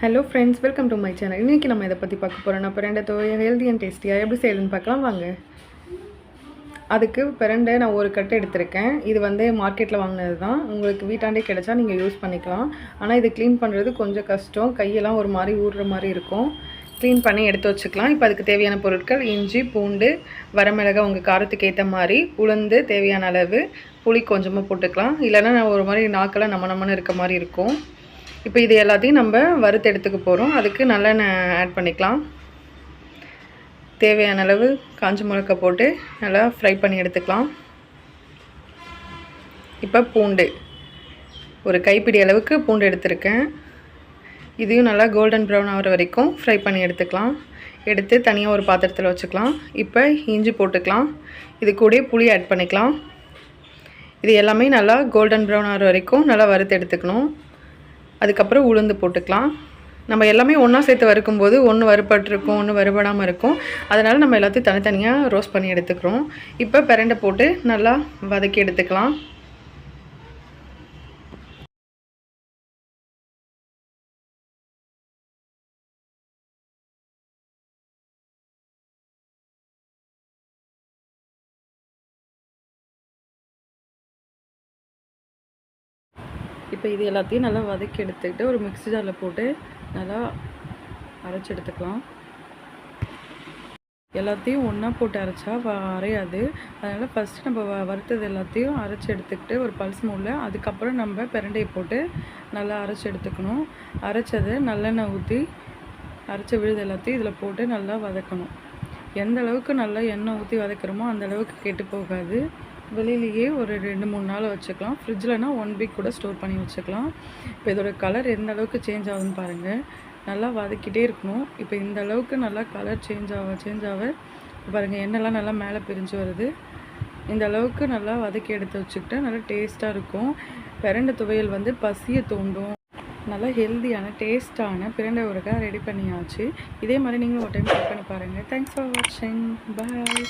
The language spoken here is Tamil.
Hello friends welcome to my channel இன்றைக்கி நம்ம இதை பற்றி பார்க்க போகிறோம் நான் பிறண்டை துவைய ஹெல்தி அண்ட் டேஸ்டியாக எப்படி செய்யுதுன்னு பார்க்கலாம். வாங்க. அதுக்கு பிரண்டை நான் ஒரு கட்டு எடுத்திருக்கேன். இது வந்து மார்க்கெட்டில் வாங்கினது தான் உங்களுக்கு வீட்டாண்டே கிடைச்சா நீங்கள் யூஸ் பண்ணிக்கலாம். ஆனால் இது க்ளீன் பண்ணுறது கொஞ்சம் கஷ்டம். கையெல்லாம் ஒரு மாதிரி ஊடுற மாதிரி இருக்கும். க்ளீன் பண்ணி எடுத்து வச்சுக்கலாம். இப்போ அதுக்கு தேவையான பொருட்கள் இஞ்சி பூண்டு வரமிளகா உங்கள் காரத்துக்கு ஏற்ற மாதிரி உளுந்து தேவையான அளவு புளி கொஞ்சமாக போட்டுக்கலாம். இல்லைன்னா ஒரு மாதிரி நாக்கெல்லாம் நம்ம நம்மன்னு இருக்க மாதிரி இருக்கும். இப்போ இது எல்லாத்தையும் நம்ம வறுத்து எடுத்துக்க போகிறோம் அதுக்கு நல்லெண்ணெய் ஆட் பண்ணிக்கலாம். தேவையான அளவு காஞ்ச மிளகா போட்டு நல்லா ஃப்ரை பண்ணி எடுத்துக்கலாம். இப்போ பூண்டு. ஒரு கைப்பிடி அளவுக்கு பூண்டு எடுத்திருக்கேன். இதையும் நல்லா கோல்டன் ப்ரௌன் ஆகிற வரைக்கும் ஃப்ரை பண்ணி எடுத்துக்கலாம். எடுத்து தனியாக ஒரு பாத்திரத்தில் வச்சுக்கலாம். இப்போ இஞ்சி போட்டுக்கலாம். இது கூட புளி ஆட் பண்ணிக்கலாம். இது எல்லாமே நல்லா கோல்டன் ப்ரௌன் ஆகிற வரைக்கும் நல்லா வறுத்து எடுத்துக்கணும். அதுக்கப்புறம் உளுந்து போட்டுக்கலாம். நம்ம எல்லாமே ஒன்றா சேர்த்து வறுக்கும்போது ஒன்று வறுபட்டிருக்கும் ஒன்று வறுபடாமல் இருக்கும். அதனால் நம்ம எல்லாத்தையும் தனித்தனியாக ரோஸ்ட் பண்ணி எடுத்துக்கிறோம். இப்போ பிரண்டை போட்டு நல்லா வதக்கி எடுத்துக்கலாம். இப்போ இது எல்லாத்தையும் நல்லா வதக்கி எடுத்துக்கிட்டு ஒரு மிக்ஸி ஜாரில் போட்டு நல்லா அரைச்சி எடுத்துக்கலாம். எல்லாத்தையும் ஒன்றா போட்டு அரைச்சா வ அரையாது. அதனால் ஃபஸ்ட்டு நம்ம வ வறுத்தது எல்லாத்தையும் அரைச்சி எடுத்துக்கிட்டு ஒரு பல்ஸ் மூடில் அதுக்கப்புறம் நம்ம பிரண்டையை போட்டு நல்லா அரைச்சி எடுத்துக்கணும். அரைச்சதை நல்லெண்ணெய் ஊற்றி அரைச்ச விழுது எல்லாத்தையும் இதில் போட்டு நல்லா வதக்கணும். எந்த அளவுக்கு நல்லா எண்ணெய் ஊற்றி வதக்கிறோமோ அந்த அளவுக்கு கெட்டு போகாது. வெளியிலேயே ஒரு ரெண்டு மூணு நாள் வச்சுக்கலாம். ஃப்ரிட்ஜில்னா ஒன் வீக் கூட ஸ்டோர் பண்ணி வச்சுக்கலாம். இப்போ இதோட கலர் எந்த அளவுக்கு சேஞ்ச் ஆகுதுன்னு பாருங்கள் நல்லா வதக்கிட்டே இருக்கணும். இப்போ இந்த அளவுக்கு நல்லா கலர் சேஞ்ச் ஆக சேஞ்ச் ஆக பாருங்கள் எண்ணெய்லாம் நல்லா மேலே பிரிஞ்சு வருது. இந்த அளவுக்கு நல்லா வதக்கி எடுத்து வச்சுக்கிட்டா நல்லா டேஸ்ட்டாக இருக்கும். பிரண்டை துவையல் வந்து பசியை தூண்டும். நல்லா ஹெல்த்தியான டேஸ்ட்டான பிரண்டை ஊறுகாய் ரெடி பண்ணியாச்சு. இதே மாதிரி நீங்களும் ஒரு டைம் ட்ரை பண்ணி பாருங்கள் தேங்க்ஸ் ஃபார் வாட்சிங் பாய்